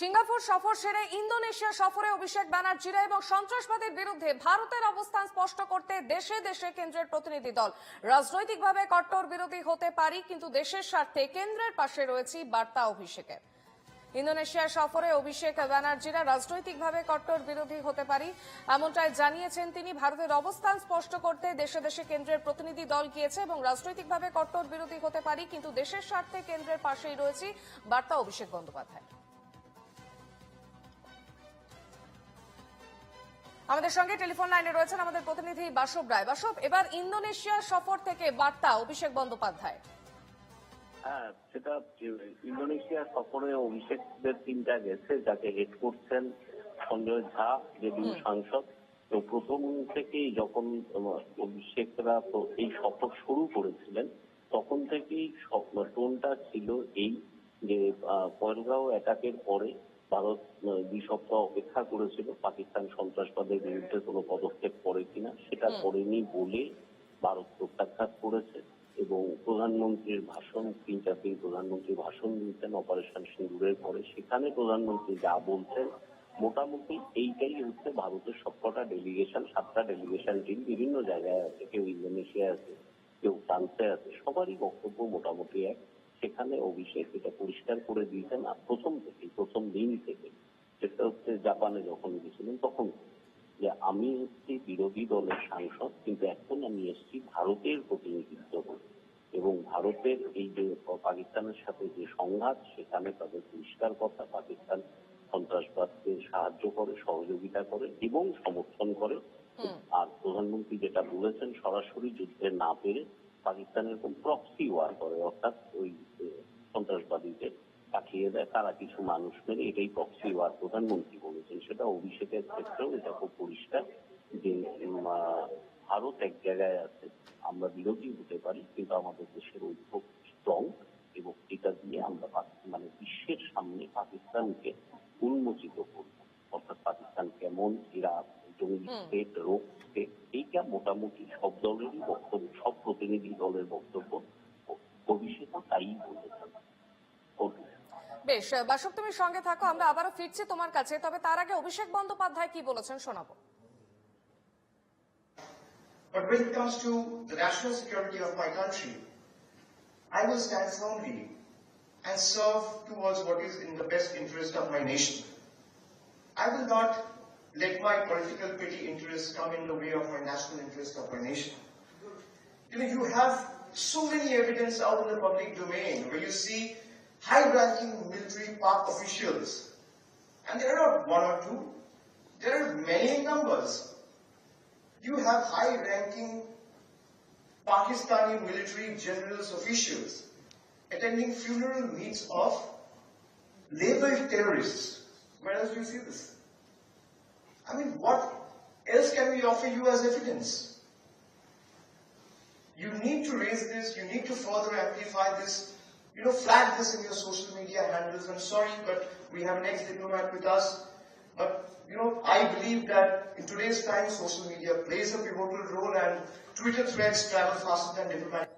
Singapore সফর সেরে Indonesia সফরে অভিষেক ব্যানার্জিরা এবং সন্ত্রাসবাদের বিরুদ্ধে ভারতের অবস্থান স্পষ্ট করতে দেশে দেশে কেন্দ্রের প্রতিনিধি দল। রাজনৈতিকভাবে কট্টর বিরোধী হতে পারি, কিন্তু দেশের স্বার্থে কেন্দ্রের পাশে রয়েছি বার্তা অভিষেকের। ইন্দোনেশিয়া সফরে অভিষেক ব্যানার্জিরা রাজনৈতিকভাবে কট্টর বিরোধী হতে পারি, এমনটাই জানিয়েছেন তিনি। ভারতের অবস্থান স্পষ্ট করতে দেশে দেশে কেন্দ্রের প্রতিনিধি দল গিয়েছে এবং রাজনৈতিকভাবে কট্টর বিরোধী হতে পারি, কিন্তু দেশের স্বার্থে কেন্দ্রের পাশেই রয়েছি, বার্তা অভিষেক বন্দ্যোপাধ্যায়। আমাদের সঙ্গে টেলিফোন লাইনে রয়েছেন আমাদের প্রতিনিধি বাসব রায়। বাসব এবার ইন্দোনেশিয়া সফর থেকে বার্তা অভিষেক বন্দ্যোপাধ্যায়। হ্যাঁ সেটা ইন্দোনেশিয়া সফরে অভিষেকদের তিনটা গেছে যাকে হেড করছেন সঞ্জয় ঝা জেডিইউ সাংসদ। তো প্রথম থেকেই যখন অভিষেকরা এই সফর শুরু করেছিলেন তখন থেকেই টোনটা ছিল এই যে আহ, পহেলগাঁও অ্যাটাকের পরে ভারত দুই সপ্তাহ অপেক্ষা করেছিল পাকিস্তান সন্ত্রাসবাদের বিরুদ্ধে কোনো পদক্ষেপ করে কিনা সেটা করেনি বলে ভারত প্রত্যাখ্যাত করেছে এবং প্রধানমন্ত্রীর ভাষণ তিন দিন প্রধানমন্ত্রী ভাষণ দিয়েছেন অপারেশন সিন্দুরের পরে। সেখানে প্রধানমন্ত্রী যা বলছেন মোটামুটি এইটাই হচ্ছে ভারতের সবকটা ডেলিগেশন সাতটা ডেলিগেশন টিম বিভিন্ন জায়গায় আছে কেউ ইন্দোনেশিয়া আছে কেউ ফ্রান্সে আছে সবারই বক্তব্য মোটামুটি এক। সেখানে অভিষেক এটা পরিষ্কার করে দিয়েছেন আর প্রথম থেকে প্রথম দিন থেকে সেটা হচ্ছে জাপানে যখন গেছিলেন তখন যে আমি হচ্ছি বিরোধী দলের সাংসদ কিন্তু এখন আমি এসেছি ভারতের প্রতিনিধিত্ব করে এবং ভারতের এই যে পাকিস্তানের সাথে যে সংঘাত সেখানে তাদের পরিষ্কার কথা পাকিস্তান সন্ত্রাসবাদকে সাহায্য করে সহযোগিতা করে এবং সমর্থন করে। আর প্রধানমন্ত্রী যেটা বলেছেন সরাসরি যুদ্ধে না পেরে পাকিস্তানের কোন প্রক্সি ওয়ার করে অর্থাৎ ওই সন্ত্রাসবাদীদের। পাঠিয়ে দেয় তারা কিছু মানুষ মেরে এটাই প্রক্সি ওয়ার প্রধানমন্ত্রী বলেছেন। সেটা অভিষেকের ক্ষেত্রেও এটা খুব পরিষ্কার যে ভারত এক জায়গায় আছে আমরা বিরোধী হতে পারি কিন্তু আমাদের দেশের ঐক্য স্ট্রং এবং এটা দিয়ে আমরা মানে বিশ্বের সামনে পাকিস্তানকে উন্মোচিত করব। অর্থাৎ পাকিস্তান কেমন এরা জঙ্গি স্টেট রোগ স্টেট এইটা মোটামুটি সব দলেরই বক্তব্য সব প্রতিনিধি দলের বক্তব্য। অভিষেকও তাই Okay. বেশ বাসব তুমি সঙ্গে থাকো আমরা আবারও ফিরছি তোমার কাছে তবে তার আগে অভিষেক বন্দ্যোপাধ্যায় কি বলেছেন শোনাবো But when it comes to the national security of my country, I will stand firmly and serve towards what is in the best interest of my nation. I will not let my political petty interests come in the way of my national interest of my nation. You know, you have so many evidence out in the public domain where you see high-ranking military park officials, and there are not one or two, there are many numbers you have high-ranking Pakistani military generals officials attending funeral meets of labeled terrorists. Where else do you see this? I mean, what else can we offer you as evidence? You need to raise this, you need to further amplify this, you know, flag this in your social media handles. I'm sorry, but we have an ex-diplomat with us. But, you know, I believe that in today's time, social media plays a pivotal role and Twitter threads travel faster than diplomatic